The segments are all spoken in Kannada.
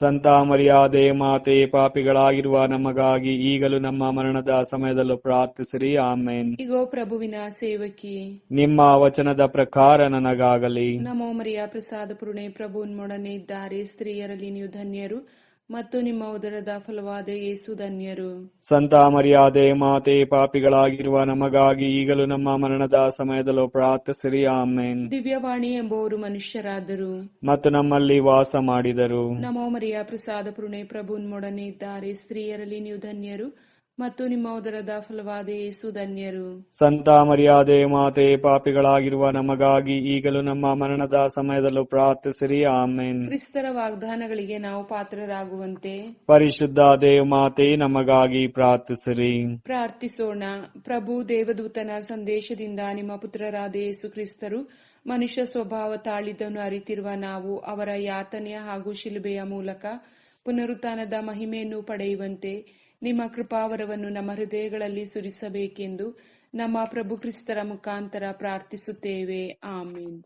ಸಂತ ಮರ್ಯಾದೆ ಮಾತೆ ಪಾಪಿಗಳಾಗಿರುವ ನಮಗಾಗಿ ಈಗಲೂ ನಮ್ಮ ಮರಣದ ಸಮಯದಲ್ಲೂ ಪ್ರಾರ್ಥಿಸಿರಿ. ಆಮೇನ್. ಇಗೋ ಪ್ರಭುವಿನ ಸೇವಕಿ ನಿಮ್ಮ ವಚನದ ಪ್ರಕಾರ ನನಗಾಗಲಿ. ನಮೋ ಮರಿಯ ಪ್ರಸಾದ ಪುರುಣೆ ಪ್ರಭು ಮೊಡನೆ ಇದ್ದಾರೆ. ಸ್ತ್ರೀಯರಲ್ಲಿ ನೀವು ಧನ್ಯರು. ಮತ್ತು ನಿಮ್ಮ ಉದರದ ಫಲವಾದ ಯೇಸು ಧನ್ಯರು. ಸಂತ ಮರ್ಯಾದೆ ಮಾತೆ ಪಾಪಿಗಳಾಗಿರುವ ನಮಗಾಗಿ ಈಗಲೂ ನಮ್ಮ ಮರಣದ ಸಮಯದಲ್ಲೂ ಪ್ರಾರ್ಥಿಸಿರಿ ಆಮೇನ್. ದಿವ್ಯವಾಣಿ ಎಂಬುವರು ಮನುಷ್ಯರಾದರು. ಮತ್ತು ನಮ್ಮಲ್ಲಿ ವಾಸ ಮಾಡಿದರು. ನಮೋ ಮರಿಯ ಪ್ರಸಾದ ಪ್ರಭುನ್ ಪ್ರಭು ನಿಮ್ಮೊಡನೆ ಇದ್ದಾರೆ. ಸ್ತ್ರೀಯರಲ್ಲಿ ನೀವು ಧನ್ಯರು. ಮತ್ತು ನಿಮ್ಮ ಉದರದ ಫಲವಾದ ಯೇಸು ಧನ್ಯರು. ಸಂತ ಮರ್ಯಾದೆ ಮಾತೆ ಪಾಪಿಗಳಾಗಿರುವ ನಮಗಾಗಿ ಈಗಲೂ ನಮ್ಮ ಮರಣದ ಸಮಯದಲ್ಲೂ ಪ್ರಾರ್ಥಿಸಿರಿ ಆಮೇನ್. ಕ್ರಿಸ್ತರ ವಾಗ್ದಾನಗಳಿಗೆ ನಾವು ಪಾತ್ರರಾಗುವಂತೆ ಪರಿಶುದ್ಧ ದೇವ ಮಾತೆ ನಮಗಾಗಿ ಪ್ರಾರ್ಥಿಸಿರಿ. ಪ್ರಾರ್ಥಿಸೋಣ. ಪ್ರಭು ದೇವದೂತನ ಸಂದೇಶದಿಂದ ನಿಮ್ಮ ಪುತ್ರರಾದ ಯೇಸು ಕ್ರಿಸ್ತರು ಮನುಷ್ಯ ಸ್ವಭಾವ ತಾಳಿದ್ದನ್ನು ಅರಿತಿರುವ ನಾವು ಅವರ ಯಾತನೆಯ ಹಾಗೂ ಶಿಲುಬೆಯ ಮೂಲಕ ಪುನರುತ್ಥಾನದ ಮಹಿಮೆಯನ್ನು ಪಡೆಯುವಂತೆ ನಿಮ್ಮ ಕೃಪಾವರವನ್ನು ನಮ್ಮ ಹೃದಯಗಳಲ್ಲಿ ಸುರಿಸಬೇಕೆಂದು ನಮ್ಮ ಪ್ರಭು ಕ್ರಿಸ್ತರ ಮುಖಾಂತರ ಪ್ರಾರ್ಥಿಸುತ್ತೇವೆ. ಆಮೇನ್.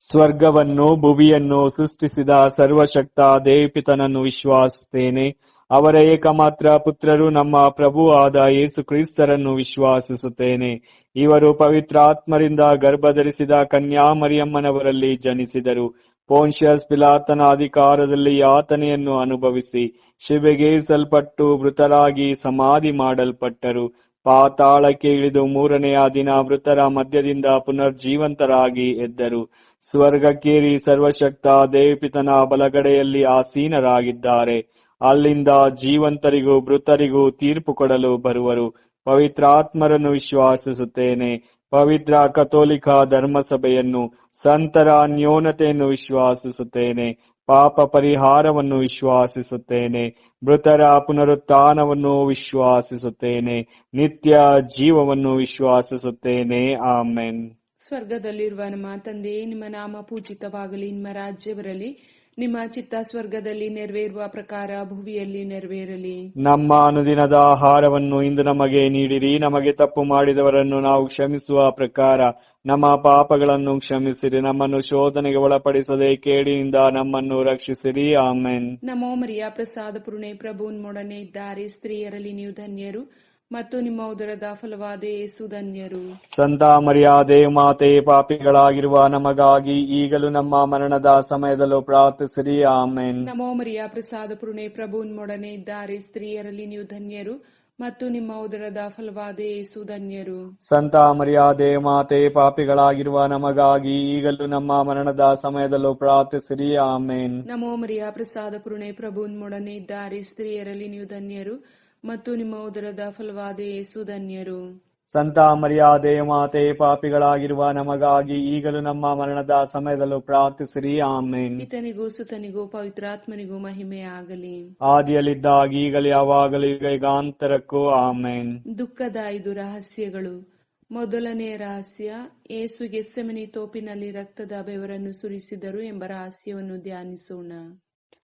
ಸ್ವರ್ಗವನ್ನು, ಭುವಿಯನ್ನು ಸೃಷ್ಟಿಸಿದ ಸರ್ವಶಕ್ತ ದೇವಿಪಿತನನ್ನು ವಿಶ್ವಾಸಿಸುತ್ತೇನೆ ಅವರ ಏಕಮಾತ್ರ ಪುತ್ರರು ನಮ್ಮ ಪ್ರಭು ಆದ ಯೇಸು ಕ್ರಿಸ್ತರನ್ನು ವಿಶ್ವಾಸಿಸುತ್ತೇನೆ. ಇವರು ಪವಿತ್ರಾತ್ಮರಿಂದ ಗರ್ಭಧರಿಸಿದ ಕನ್ಯಾ ಮರಿಯಮ್ಮನವರಲ್ಲಿ ಜನಿಸಿದರು. ಪೋನ್ಷಿಯಸ್ ಪಿಲಾತನ ಅಧಿಕಾರದಲ್ಲಿ ಯಾತನೆಯನ್ನು ಅನುಭವಿಸಿ ಶಿವೆಗೇರಿಸಲ್ಪಟ್ಟು ಮೃತರಾಗಿ ಸಮಾಧಿ ಮಾಡಲ್ಪಟ್ಟರು. ಪಾತಾಳಕ್ಕೆ ಇಳಿದು ಮೂರನೆಯ ದಿನ ಮೃತರ ಮಧ್ಯದಿಂದ ಪುನರ್ಜೀವಂತರಾಗಿ ಎದ್ದರು. ಸ್ವರ್ಗಕ್ಕೇರಿ ಸರ್ವಶಕ್ತ ದೇವಿಪಿತನ ಬಲಗಡೆಯಲ್ಲಿ ಆಸೀನರಾಗಿದ್ದಾರೆ. ಅಲ್ಲಿಂದ ಜೀವಂತರಿಗೂ ಮೃತರಿಗೂ ತೀರ್ಪು ಕೊಡಲು ಬರುವರು. ಪವಿತ್ರಾತ್ಮರನ್ನು ವಿಶ್ವಾಸಿಸುತ್ತೇನೆ. ಪವಿತ್ರ ಕಥೋಲಿಕ ಧರ್ಮಸಭೆಯನ್ನು ಸಂತರ ಅನ್ಯೋನ್ಯತೆಯನ್ನು ವಿಶ್ವಾಸಿಸುತ್ತೇನೆ, ಪಾಪ ಪರಿಹಾರವನ್ನು ವಿಶ್ವಾಸಿಸುತ್ತೇನೆ, ಮೃತರ ಪುನರುತ್ಥಾನವನ್ನು ವಿಶ್ವಾಸಿಸುತ್ತೇನೆ, ನಿತ್ಯ ಜೀವವನ್ನು ವಿಶ್ವಾಸಿಸುತ್ತೇನೆ. ಆಮೆನ್. ಸ್ವರ್ಗದಲ್ಲಿರುವ ನಮ್ಮ ತಂದೆಯೇ, ನಿಮ್ಮ ನಾಮ ಪೂಜಿತವಾಗಲಿ. ನಿಮ್ಮ ರಾಜ್ಯ ಬರಲಿ. ನಿಮ್ಮ ಚಿತ್ತ ಸ್ವರ್ಗದಲ್ಲಿ ನೆರವೇರುವ ಪ್ರಕಾರ ಭುವಿಯಲ್ಲಿ ನೆರವೇರಲಿ. ನಮ್ಮ ಅನುದಿನದ ಆಹಾರವನ್ನು ಇಂದು ನಮಗೆ ನೀಡಿರಿ. ನಮಗೆ ತಪ್ಪು ಮಾಡಿದವರನ್ನು ನಾವು ಕ್ಷಮಿಸುವ ಪ್ರಕಾರ ನಮ್ಮ ಪಾಪಗಳನ್ನು ಕ್ಷಮಿಸಿರಿ. ನಮ್ಮನ್ನು ಶೋಧನೆಗೆ ಒಳಪಡಿಸದೆ ಕೇಡಿನಿಂದ ನಮ್ಮನ್ನು ರಕ್ಷಿಸಿರಿ. ಆಮೇನ್. ನಮೋ ಮರಿಯ ಪ್ರಸಾದ ಪುರುಣೆ ಪ್ರಭುನ್ ಮೊಡನೆ ಇದ್ದಾರೆ. ಸ್ತ್ರೀಯರಲ್ಲಿ ನೀವು ಧನ್ಯರು. ಮತ್ತು ನಿಮ್ಮ ಉದರದ ಫಲವಾದ ಯೇಸು ಧನ್ಯರು. ಸಂತ ಮರ್ಯಾದೆ ಮಾತೆ ಪಾಪಿಗಳಾಗಿರುವ ನಮಗಾಗಿ ಈಗಲೂ ನಮ್ಮ ಮರಣದ ಸಮಯದಲ್ಲೂ ಪ್ರಾರ್ಥಿಸಿರಿ ಆಮೆನ್. ನಮೋ ಮರಿಯ ಪ್ರಸಾದ ಪುರುಣೆ ಪ್ರಭು ನಿಮ್ಮೊಡನೆ ಇದ್ದಾರೆ ಸ್ತ್ರೀಯರಲ್ಲಿ ನೀವು ಧನ್ಯರು ಮತ್ತು ನಿಮ್ಮ ಉದರದ ಫಲವಾದ ಯೇಸು ಧನ್ಯರು. ಸಂತ ಮರ್ಯಾದೆ ಮಾತೆ ಪಾಪಿಗಳಾಗಿರುವ ನಮಗಾಗಿ ಈಗಲೂ ನಮ್ಮ ಮರಣದ ಸಮಯದಲ್ಲೂ ಪ್ರಾರ್ಥಿಸಿರಿ ಆಮೇನ್. ನಮೋ ಮರಿಯ ಪ್ರಸಾದ ಪುರುಣೆ ಪ್ರಭು ನಿಮ್ಮೊಡನೆ ಇದ್ದಾರೆ ಸ್ತ್ರೀಯರಲ್ಲಿ ನೀವು ಧನ್ಯರು ಮತ್ತು ನಿಮ್ಮ ಉದರದ ಫಲವಾದ ಯೇಸು ಧನ್ಯರು. ಸಂತ ಮರ್ಯಾದೆ ಮಾತೆ ಪಾಪಿಗಳಾಗಿರುವ ನಮಗಾಗಿ ಈಗಲೂ ನಮ್ಮ ಮರಣದ ಸಮಯದಲ್ಲೂ ಪ್ರಾರ್ಥಿಸಿರಿ. ಆಮೇನ್. ಇತನಿಗೂ ಸುತನಿಗೂ ಪವಿತ್ರಾತ್ಮನಿಗೂ ಮಹಿಮೆ ಆಗಲಿ ಆದಿಯಲ್ಲಿದ್ದಾಗ ಈಗಲೇ ಯಾವಾಗಲೂ ಈಗಾಂತರಕ್ಕೂ ಆಮೇನ್. ದುಃಖದ ಐದು ರಹಸ್ಯಗಳು. ಮೊದಲನೇ ರಹಸ್ಯ ಏಸುಗೆ ಸೆಮಿನಿ ತೋಪಿನಲ್ಲಿ ರಕ್ತದ ಬೆವರನ್ನು ಸುರಿಸಿದರು ಎಂಬ ರಹಸ್ಯವನ್ನು ಧ್ಯಾನಿಸೋಣ.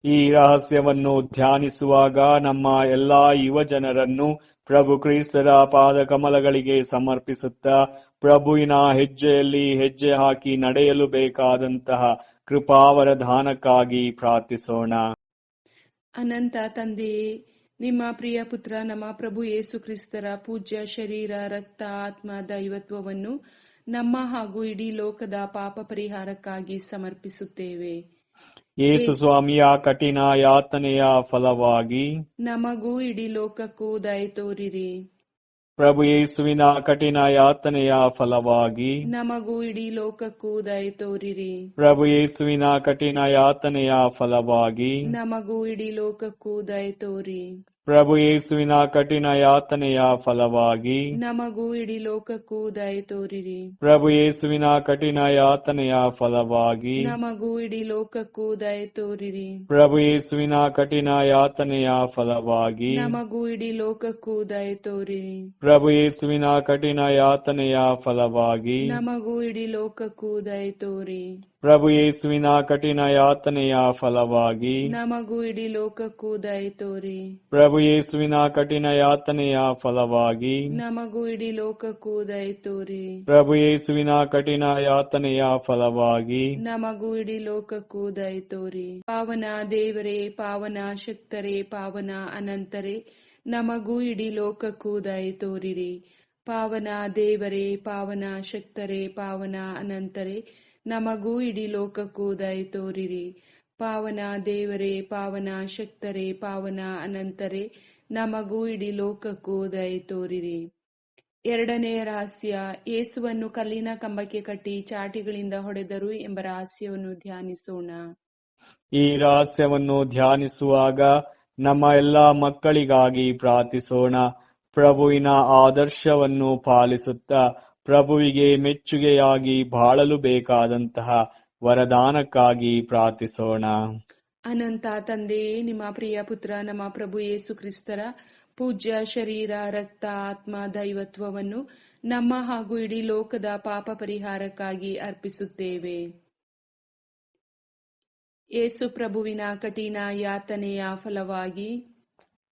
ಈ ರಹಸ್ಯವನ್ನು ಧ್ಯಾನಿಸುವಾಗ ನಮ್ಮ ಎಲ್ಲಾ ಯುವ ಜನರನ್ನು ಪ್ರಭು ಕ್ರಿಸ್ತರ ಪಾದ ಕಮಲಗಳಿಗೆ ಸಮರ್ಪಿಸುತ್ತಾ ಪ್ರಭುವಿನ ಹೆಜ್ಜೆಯಲ್ಲಿ ಹೆಜ್ಜೆ ಹಾಕಿ ನಡೆಯಲು ಬೇಕಾದಂತಹ ಕೃಪಾವರಧಾನಕ್ಕಾಗಿ ಪ್ರಾರ್ಥಿಸೋಣ. ಅನಂತ ತಂದೆಯೇ ನಿಮ್ಮ ಪ್ರಿಯ ಪುತ್ರ, ನಮ್ಮ ಪ್ರಭು ಯೇಸು ಕ್ರಿಸ್ತರ ಪೂಜ್ಯ ಶರೀರ, ರಕ್ತ, ಆತ್ಮ, ದೈವತ್ವವನ್ನು ನಮ್ಮ ಹಾಗೂ ಇಡೀ ಲೋಕದ ಪಾಪ ಪರಿಹಾರಕ್ಕಾಗಿ ಸಮರ್ಪಿಸುತ್ತೇವೆ. ಯೇಸು ಸ್ವಾಮಿಯ ಕಠಿಣ ಯಾತನೆಯ ಫಲವಾಗಿ ನಮಗೂ ಇಡೀ ಲೋಕಕ್ಕೂ ದಯ ತೋರಿರಿ. ಪ್ರಭು ಯೇಸುವಿನ ಕಠಿಣ ಯಾತನೆಯ ಫಲವಾಗಿ ನಮಗೂ ಇಡೀ ಲೋಕಕ್ಕೂ ದಯ ತೋರಿರಿ. ಪ್ರಭು ಯೇಸುವಿನ ಕಠಿಣ ಯಾತನೆಯ ಫಲವಾಗಿ ನಮಗೂ ಇಡೀ ಲೋಕಕ್ಕೂ ದಯ ತೋರಿ ಪ್ರಭು ಯೇಸುವಿನ ಕಠಿಣ ಯಾತನೆಯ ಫಲವಾಗಿ ನಮಗೂ ಇಡೀ ಲೋಕಕ್ಕೂ ದಯ ತೋರಿರಿ. ಪ್ರಭು ಯೇಸುವಿನ ಕಠಿಣ ಯಾತನೆಯ ಫಲವಾಗಿ ನಮಗೂ ಇಡೀ ಲೋಕಕ್ಕೂ ದಯ ತೋರಿರಿ. ಪ್ರಭು ಯೇಸುವಿನ ಕಠಿಣ ಯಾತನೆಯ ಫಲವಾಗಿ ನಮಗೂ ಇಡೀ ಲೋಕಕ್ಕೂ ದಯ ತೋರಿರಿ. ಪ್ರಭು ಯೇಸುವಿನ ಕಠಿಣ ಯಾತನೆಯ ಫಲವಾಗಿ ನಮಗೂ ಇಡೀ ಲೋಕಕ್ಕೂ ದಯ ತೋರಿ ಪ್ರಭು ಯೇಸುವಿನ ಕಠಿಣ ಯಾತನೆಯ ಫಲವಾಗಿ ನಮಗೂ ಇಡೀ ಲೋಕಕ್ಕೂ ದಯ ತೋರಿ. ಪ್ರಭು ಯೇಸುವಿನ ಕಠಿಣ ಯಾತನೆಯ ಫಲವಾಗಿ ನಮಗೂ ಇಡೀ ಲೋಕಕ್ಕೂ ದಯ ತೋರಿ. ಪ್ರಭು ಯೇಸುವಿನ ಕಠಿಣ ಯಾತನೆಯ ಫಲವಾಗಿ ನಮಗೂ ಇಡೀ ಲೋಕಕ್ಕೂ ದಯ ತೋರಿ. ಪಾವನ ದೇವರೇ ಪಾವನ ಶಕ್ತರೇ ಪಾವನ ಅನಂತರೇ ನಮಗೂ ಇಡೀ ಲೋಕಕ್ಕೂ ದಯ ತೋರಿರಿ. ಪಾವನ ದೇವರೇ ಪಾವನ ಶಕ್ತರೇ ಪಾವನ ಅನಂತರೇ ನಮಗೂ ಇಡೀ ಲೋಕಕ್ಕೂ ದಯ ತೋರಿರಿ. ಪಾವನ ದೇವರೇ, ಪಾವನ ಶಕ್ತರೇ, ಪಾವನ ಅನಂತರೇ, ನಮಗೂ ಇಡೀ ಲೋಕಕ್ಕೂ ದಯ ತೋರಿರಿ. ಎರಡನೆಯ ರಹಸ್ಯ, ಏಸುವನ್ನು ಕಲ್ಲಿನ ಕಂಬಕ್ಕೆ ಕಟ್ಟಿ ಚಾಟಿಗಳಿಂದ ಹೊಡೆದರು ಎಂಬ ರಹಸ್ಯವನ್ನು ಧ್ಯಾನಿಸೋಣ. ಈ ರಹಸ್ಯವನ್ನು ಧ್ಯಾನಿಸುವಾಗ ನಮ್ಮ ಎಲ್ಲಾ ಮಕ್ಕಳಿಗಾಗಿ ಪ್ರಾರ್ಥಿಸೋಣ. ಪ್ರಭುವಿನ ಆದರ್ಶವನ್ನು ಪಾಲಿಸುತ್ತಾ ಪ್ರಭುವಿಗೆ ಮೆಚ್ಚುಗೆಯಾಗಿ ಬಾಳಲು ಬೇಕಾದಂತಹ ವರದಾನಕ್ಕಾಗಿ ಪ್ರಾರ್ಥಿಸೋಣ. ಅನಂತ ತಂದೆಯೇ ನಿಮ್ಮ ಪ್ರಿಯ ಪುತ್ರ, ನಮ್ಮ ಪ್ರಭು ಯೇಸು ಕ್ರಿಸ್ತರ ಪೂಜ್ಯ ಶರೀರ, ರಕ್ತ, ಆತ್ಮ, ದೈವತ್ವವನ್ನು ನಮ್ಮ ಹಾಗೂ ಇಡೀ ಲೋಕದ ಪಾಪ ಪರಿಹಾರಕ್ಕಾಗಿ ಅರ್ಪಿಸುತ್ತೇವೆ. ಯೇಸು ಪ್ರಭುವಿನ ಕಠಿಣ ಯಾತನೆಯ ಫಲವಾಗಿ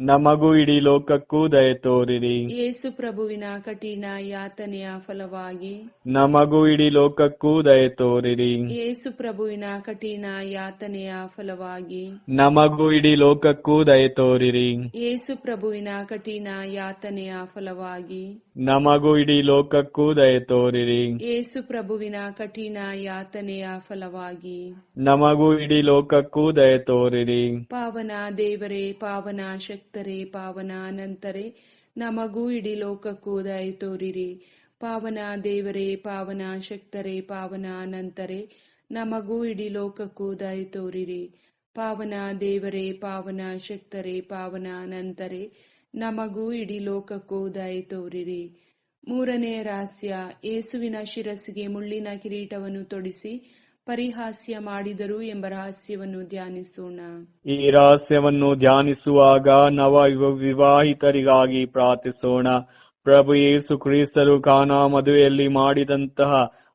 ನಮಗೂ ಇಡೀ ಲೋಕಕ್ಕೂ ದಯ ತೋರಿರಿ. ಯೇಸು ಪ್ರಭುವಿನ ಕಠಿಣ ಯಾತನೆಯ ಫಲವಾಗಿ. ನಮಗೂ ಇಡೀ ಲೋಕಕ್ಕೂ ದಯ ತೋರಿರಿ. ಯೇಸು ಪ್ರಭುವಿನ ಕಠಿಣ ಯಾತನೆಯ ಫಲವಾಗಿ. ನಮಗೂ ಇಡೀ ಲೋಕಕ್ಕೂ ದಯ ತೋರಿರಿ. ಯೇಸು ಪ್ರಭುವಿನ ಕಠಿಣ ಯಾತನೆಯ ಫಲವಾಗಿ. ನಮಗೂ ಇಡೀ ಲೋಕಕ್ಕೂ ದಯ ತೋರಿರಿ. ಯೇಸು ಪ್ರಭುವಿನ ಕಠಿಣ ಯಾತನೆಯ ಫಲವಾಗಿ. ನಮಗೂ ಇಡೀ ಲೋಕಕ್ಕೂ ದಯ ತೋರಿರಿ. ಪಾವನ ದೇವರೇ ಪಾವನ ಶಕ್ತರೇ ಪಾವನ ಅನಂತರೇ ನಮಗೂ ಇಡೀ ಲೋಕಕ್ಕೂ ದಯ ತೋರಿರಿ. ಪಾವನ ದೇವರೇ ಪಾವನ ಶಕ್ತರೇ ಪಾವನ ನಂತರೇ ನಮಗೂ ಇಡೀ ಲೋಕಕ್ಕೂ ದಯ ತೋರಿರಿ. ಪಾವನ ದೇವರೇ ಪಾವನ ಶಕ್ತರೇ ಪಾವನ ನಂತರೆ ನಮಗೂ ಇಡೀ ಲೋಕಕ್ಕೂ ದಯ ತೋರಿರಿ. ಮೂರನೇ ರಹಸ್ಯ ಯೇಸುವಿನ ಶಿರಸ್ಸಿಗೆ ಮುಳ್ಳಿನ ಕಿರೀಟವನ್ನು ತೊಡಿಸಿ ಪರಿಹಾಸ್ಯ ಮಾಡಿದರು ಎಂಬ ರಹಸ್ಯವನ್ನು ಧ್ಯಾನಿಸೋಣ. ಈ ರಹಸ್ಯವನ್ನು ಧ್ಯಾನಿಸುವಾಗ ನವ ವಿವ- ವಿವಾಹಿತರಿಗಾಗಿ ಪ್ರಾರ್ಥಿಸೋಣ. ಪ್ರಭು ಯೇಸು ಕ್ರಿಸ್ತರು ಕಾನಾ ಮದುವೆಯಲ್ಲಿ ಮಾಡಿದಂತಹ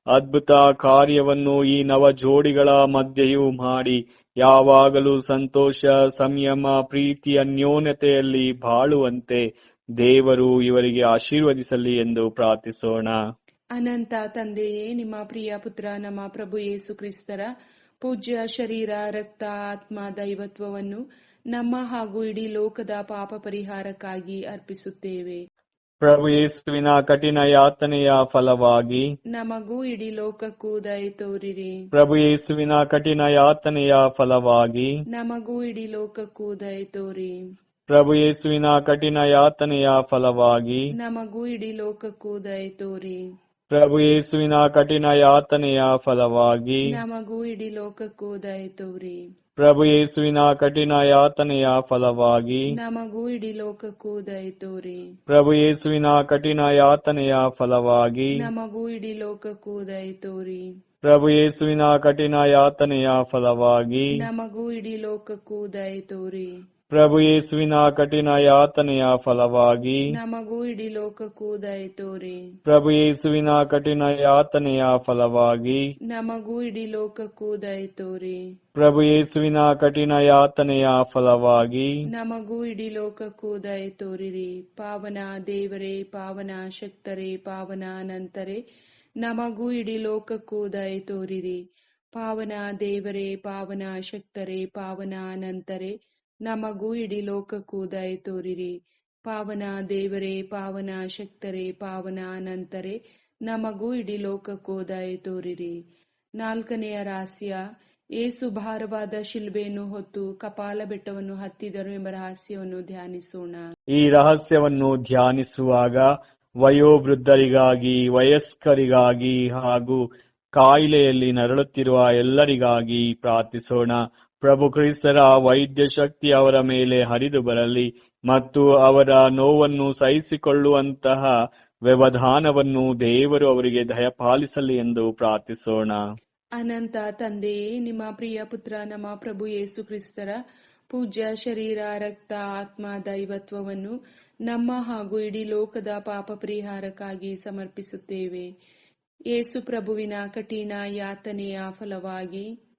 ಅದ್ಭುತ ಕಾರ್ಯವನ್ನು ಈ ನವ ಜೋಡಿಗಳ ಮಧ್ಯೆಯೂ ಮಾಡಿ. ಯಾವಾಗಲೂ ಸಂತೋಷ, ಸಂಯಮ ಪ್ರೀತಿ ಅನ್ಯೋನ್ಯತೆಯಲ್ಲಿ ಬಾಳುವಂತೆ ದೇವರು ಇವರಿಗೆ ಆಶೀರ್ವದಿಸಲಿ ಎಂದು ಪ್ರಾರ್ಥಿಸೋಣ. ಅನಂತ ತಂದೆಯೇ ನಿಮ್ಮ ಪ್ರಿಯ ಪುತ್ರ ನಮ್ಮ ಪ್ರಭು ಯೇಸು ಕ್ರಿಸ್ತರ ಪೂಜ್ಯ ಶರೀರ ರಕ್ತ ಆತ್ಮ ದೈವತ್ವವನ್ನು ನಮ್ಮ ಹಾಗೂ ಇಡೀ ಲೋಕದ ಪಾಪ ಪರಿಹಾರಕ್ಕಾಗಿ ಅರ್ಪಿಸುತ್ತೇವೆ. ಪ್ರಭು ಯೇಸುವಿನ ಕಠಿಣ ಯಾತನೆಯ ಫಲವಾಗಿ ನಮಗೂ ಇಡೀ ಲೋಕಕ್ಕೂ ದಯ ತೋರಿರಿ. ಪ್ರಭು ಯೇಸುವಿನ ಕಠಿಣ ಯಾತನೆಯ ಫಲವಾಗಿ ನಮಗೂ ಇಡೀ ಲೋಕಕ್ಕೂ ದಯ ತೋರಿ. ಪ್ರಭು ಯೇಸುವಿನ ಕಠಿಣ ಯಾತನೆಯ ಫಲವಾಗಿ ನಮಗೂ ಇಡೀ ಲೋಕಕ್ಕೂ ದಯ ತೋರಿ. ಪ್ರಭು ಯೇಸುವಿನ ಕಠಿಣ ಯಾತನೆಯ ಫಲವಾಗಿ ನಮಗೂ ಇಡೀ ಲೋಕಕ್ಕೂ ದಯತೋರಿ ಪ್ರಭು ಯೇಸುವಿನ ಕಠಿಣ ಯಾತನೆಯ ಫಲವಾಗಿ ನಮಗೂ ಇಡೀ ಲೋಕಕ್ಕೂ ದಯತೋರಿ ಪ್ರಭು ಯೇಸುವಿನ ಕಠಿಣ ಯಾತನೆಯ ಫಲವಾಗಿ ನಮಗೂ ಇಡೀ ಲೋಕಕ್ಕೂ ದಯತೋರಿ ಪ್ರಭು ಯೇಸುವಿನ ಕಠಿಣ ಯಾತನೆಯ ಫಲವಾಗಿ ನಮಗೂ ಇಡೀ ಲೋಕಕ್ಕೂ ದಯೆ ತೋರಿ. ಪ್ರಭು ಯೇಸುವಿನ ಕಠಿಣ ಯಾತನೆಯ ಫಲವಾಗಿ ನಮಗೂ ಇಡೀ ಲೋಕಕ್ಕೂ ದಯ ತೋರಿ. ಪ್ರಭು ಯೇಸುವಿನ ಕಠಿಣ ಯಾತನೆಯ ಫಲವಾಗಿ ನಮಗೂ ಇಡೀ ಲೋಕಕ್ಕೂ ದಯ ತೋರಿ. ಪ್ರಭು ಯೇಸುವಿನ ಕಠಿಣ ಯಾತನೆಯ ಫಲವಾಗಿ ನಮಗೂ ಇಡೀ ಲೋಕಕ್ಕೂ ದಯ ತೋರಿರಿ. ಪಾವನ ದೇವರೇ ಪಾವನ ಶಕ್ತರೇ ಪಾವನ ನಂತರೇ ನಮಗೂ ಇಡೀ ಲೋಕಕ್ಕೂ ದಯ ತೋರಿರಿ. ಪಾವನ ದೇವರೇ ಪಾವನ ಶಕ್ತರೇ ಪಾವನ ಅನಂತರೇ ನಮಗೂ ಇಡೀ ಲೋಕಕ್ಕೂ ದಯ ತೋರಿರಿ. ಪಾವನ ದೇವರೇ, ಪಾವನ ಶಕ್ತರೇ, ಪಾವನ ಅನಂತರೇ, ನಮಗೂ ಇಡೀ ಲೋಕಕ್ಕೂ ದಯ ತೋರಿರಿ. ನಾಲ್ಕನೆಯ ರಹಸ್ಯ, ಏಸು ಭಾರವಾದ ಶಿಲ್ಬೆಯನ್ನು ಹೊತ್ತು ಕಪಾಲ ಬೆಟ್ಟವನ್ನು ಹತ್ತಿದರು ಎಂಬ ರಹಸ್ಯವನ್ನು ಧ್ಯಾನಿಸೋಣ. ಈ ರಹಸ್ಯವನ್ನು ಧ್ಯಾನಿಸುವಾಗ ವಯೋವೃದ್ಧರಿಗಾಗಿ, ವಯಸ್ಕರಿಗಾಗಿ ಹಾಗೂ ಕಾಯಿಲೆಯಲ್ಲಿ ನರಳುತ್ತಿರುವ ಎಲ್ಲರಿಗಾಗಿ ಪ್ರಾರ್ಥಿಸೋಣ. ಪ್ರಭು ಕ್ರಿಸ್ತರ ವೈದ್ಯ ಶಕ್ತಿ ಅವರ ಮೇಲೆ ಹರಿದು ಬರಲಿ ಮತ್ತು ಅವರ ನೋವನ್ನು ಸಹಿಸಿಕೊಳ್ಳುವಂತಹ ವ್ಯವಧಾನವನ್ನು ದೇವರು ಅವರಿಗೆ ದಯಪಾಲಿಸಲಿ ಎಂದು ಪ್ರಾರ್ಥಿಸೋಣ. ಅನಂತ ತಂದೆಯೇ ನಿಮ್ಮ ಪ್ರಿಯ ಪುತ್ರ, ನಮ್ಮ ಪ್ರಭು ಯೇಸು ಕ್ರಿಸ್ತರ, ಪೂಜ್ಯ ಶರೀರ, ರಕ್ತ, ಆತ್ಮ, ದೈವತ್ವವನ್ನು ನಮ್ಮ ಹಾಗೂ ಇಡೀ ಲೋಕದ ಪಾಪ ಪರಿಹಾರಕ್ಕಾಗಿ ಸಮರ್ಪಿಸುತ್ತೇವೆ. ಯೇಸು ಪ್ರಭುವಿನ ಕಠಿಣ ಯಾತನೆಯ ಫಲವಾಗಿ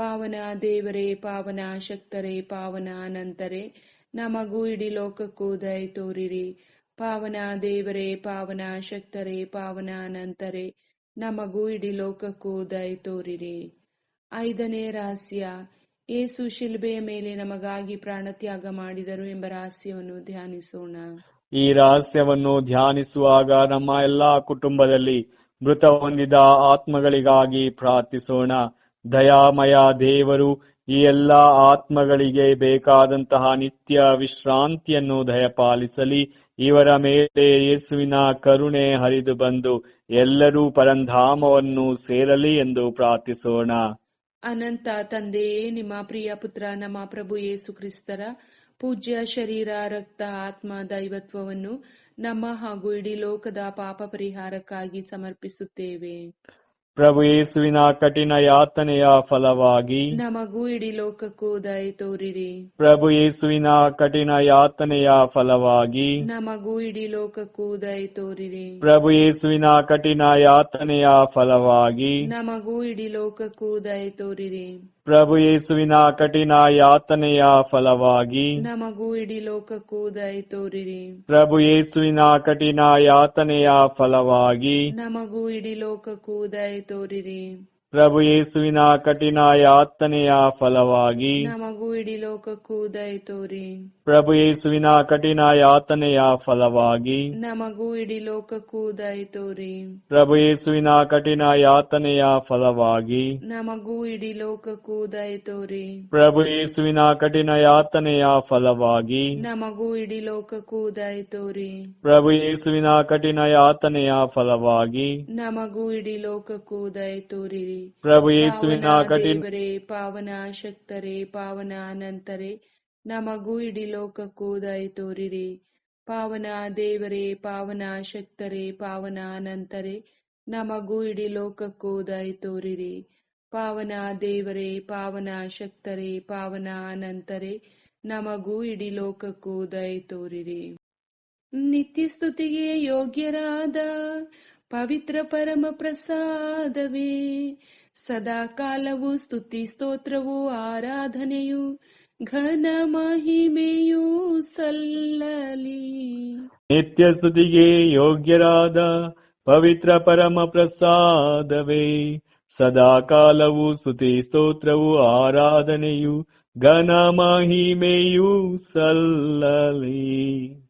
ಪಾವನ ದೇವರೇ, ಪಾವನ ಶಕ್ತರೇ, ಪಾವನ ಅನಂತರೇ, ನಮಗೂ ಇಡೀ ಲೋಕಕ್ಕೂ ದಯ ತೋರಿರಿ. ಪಾವನ ದೇವರೇ, ಪಾವನ ಶಕ್ತರೇ, ಪಾವನ ಅನಂತರೇ, ನಮಗೂ ಇಡೀ ಲೋಕಕ್ಕೂ ದಯ ತೋರಿರಿ. ಐದನೇ ರಹಸ್ಯ ಏಸು ಶಿಲ್ಬೆಯ ಮೇಲೆ ನಮಗಾಗಿ ಪ್ರಾಣತ್ಯಾಗ ಮಾಡಿದರು ಎಂಬ ರಹಸ್ಯವನ್ನು ಧ್ಯಾನಿಸೋಣ. ಈ ರಹಸ್ಯವನ್ನು ಧ್ಯಾನಿಸುವಾಗ ನಮ್ಮ ಎಲ್ಲಾ ಕುಟುಂಬದಲ್ಲಿ ಮೃತ ಹೊಂದಿದ ಆತ್ಮಗಳಿಗಾಗಿ ಪ್ರಾರ್ಥಿಸೋಣ. ದಯಾಮಯ ದೇವರು, ಈ ಎಲ್ಲ ಆತ್ಮಗಳಿಗೆ ಬೇಕಾದಂತಹ ನಿತ್ಯ ವಿಶ್ರಾಂತಿಯನ್ನು ದಯಪಾಲಿಸಲಿ. ಇವರ ಮೇಲೆ ಯೇಸುವಿನ ಕರುಣೆ ಹರಿದು ಬಂದು ಎಲ್ಲರೂ ಪರಂಧಾಮವನ್ನು ಸೇರಲಿ ಎಂದು ಪ್ರಾರ್ಥಿಸೋಣ. ಅನಂತ ತಂದೆಯೇ ನಿಮ್ಮ ಪ್ರಿಯ ಪುತ್ರ, ನಮ್ಮ ಪ್ರಭು ಯೇಸು ಕ್ರಿಸ್ತರ, ಪೂಜ್ಯ ಶರೀರ, ರಕ್ತ, ಆತ್ಮ, ದೈವತ್ವವನ್ನು ನಮ್ಮ ಹಾಗೂ ಇಡೀ ಲೋಕದ ಪಾಪ ಪರಿಹಾರಕ್ಕಾಗಿ ಸಮರ್ಪಿಸುತ್ತೇವೆ. ಪ್ರಭು ಯೇಸುವಿನ ಕಠಿಣ ಯಾತನೆಯ ಫಲವಾಗಿ ನಮಗೂ ಇಡೀ ಲೋಕಕ್ಕೂ ದಯ ತೋರಿರಿ. ಪ್ರಭು ಯೇಸುವಿನ ಕಠಿಣ ಯಾತನೆಯ ಫಲವಾಗಿ ನಮಗೂ ಇಡೀ ಲೋಕಕ್ಕೂ ದಯ ತೋರಿರಿ. ಪ್ರಭು ಯೇಸುವಿನ ಕಠಿಣ ಯಾತನೆಯ ಫಲವಾಗಿ ನಮಗೂ ಇಡೀ ಲೋಕಕ್ಕೂ ದಯ ತೋರಿರಿ. ಪ್ರಭು ಯೇಸುವಿನ ಕಠಿಣ ಯಾತನೆಯ ಫಲವಾಗಿ ನಮಗೂ ಇಡೀ ಲೋಕಕ್ಕೂ ದಯ ತೋರಿರಿ. ಪ್ರಭು ಯೇಸುವಿನ ಕಠಿಣ ಯಾತನೆಯ ಫಲವಾಗಿ ನಮಗೂ ಇಡೀ ಲೋಕಕ್ಕೂ ದಯ ತೋರಿರಿ. ಪ್ರಭು ಯೇಸುವಿನ ಕಠಿಣ ಯಾತನೆಯ ಫಲವಾಗಿ. ನಮಗೂ ಇಡೀ ಲೋಕಕ್ಕೂ ದಯ ತೋರಿ. ಪ್ರಭು ಯೇಸುವಿನ ಕಠಿಣ ಯಾತನೆಯ ಫಲವಾಗಿ. ನಮಗೂ ಇಡೀ ಲೋಕಕ್ಕೂ ದಯ ತೋರಿ. ಪ್ರಭು ಯೇಸುವಿನ ಕಠಿಣ ಯಾತನೆಯ ಫಲವಾಗಿ. ನಮಗೂ ಇಡೀ ಲೋಕಕ್ಕೂ ದಯ ತೋರಿ. ಪ್ರಭು ಯೇಸುವಿನ ಕಠಿಣ ಯಾತನೆಯ ಫಲವಾಗಿ. ನಮಗೂ ಇಡೀ ಲೋಕಕ್ಕೂ ದಯ ತೋರಿ. ಪ್ರಭು ಯೇಸುವಿನ ಕಠಿಣ ಯಾತನೆಯ ಫಲವಾಗಿ. ನಮಗೂ ಇಡೀ ಲೋಕಕ್ಕೂ ದಯ ತೋರಿರಿ ಪ್ರಭು ಯೇಸುವಿನ ಪಾವನ ಕಠಿಣ ಪಾವನ ಶಕ್ತರೇ ಪಾವನ ಅನಂತರೇ ನಮಗೂ ಇಡೀ ಲೋಕಕ್ಕೂ ದಯ ತೋರಿರಿ. ಪಾವನ ದೇವರೇ ಪಾವನ ಶಕ್ತರೇ ಪಾವನ ಅನಂತರೇ ನಮಗೂ ಇಡೀ ಲೋಕಕ್ಕೂ ದಯ ತೋರಿರಿ. ಪಾವನ ದೇವರೇ ಪಾವನ ಶಕ್ತರೇ ಪಾವನ ಅನಂತರೇ ನಮಗೂ ಇಡೀ ಲೋಕಕ್ಕೂ ದಯ ತೋರಿರಿ. ನಿತ್ಯ ಸ್ತುತಿಗೆ ಯೋಗ್ಯರಾದ ಪವಿತ್ರ ಪರಮ ಪ್ರಸಾದವೇ. ಸದಾ ಕಾಲವು ಸ್ತುತಿ ಸ್ತೋತ್ರವು ಆರಾಧನೆಯು ಘನ ಮಹಿಮೆಯೂ ಸಲ್ಲಲಿ. ನಿತ್ಯ ಸ್ತುತಿಗೆ ಯೋಗ್ಯರಾದ ಪವಿತ್ರ ಪರಮ ಪ್ರಸಾದವೇ. ಸದಾ ಕಾಲವು ಸ್ತುತಿ ಸ್ತೋತ್ರವು ಆರಾಧನೆಯು ಘನ ಮಹಿಮೆಯೂ ಸಲ್ಲಲಿ.